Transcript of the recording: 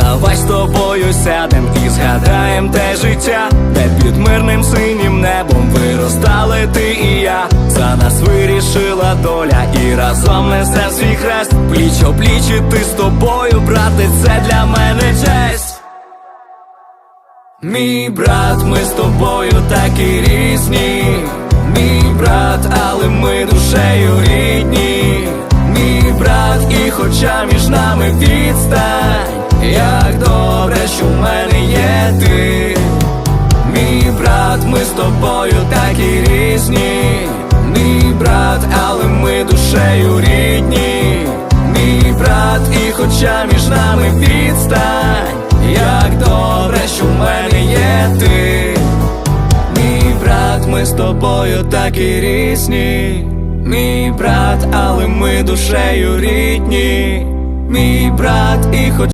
Давай з тобою сядем і згадаєм те життя, де під мирним синім небом виростали ти і я. За нас вирішила доля, і разом несем свій хрест. Пліч опліч іти з тобою, брате, це для мене честь. Мій брат, ми з тобою такі різні. Мій брат, але ми душею рідні. Мій брат, і хоча між нами відстань, як добре, що в мене є ти. Мій брат, ми з тобою такі різні. Мій брат, але ми душею рідні. Мій брат, і хоча між нами відстань, як добре, що в мене є ти. Мій брат, ми з тобою такі різні. Мій брат, але ми душею рідні. Мій брат, і хоч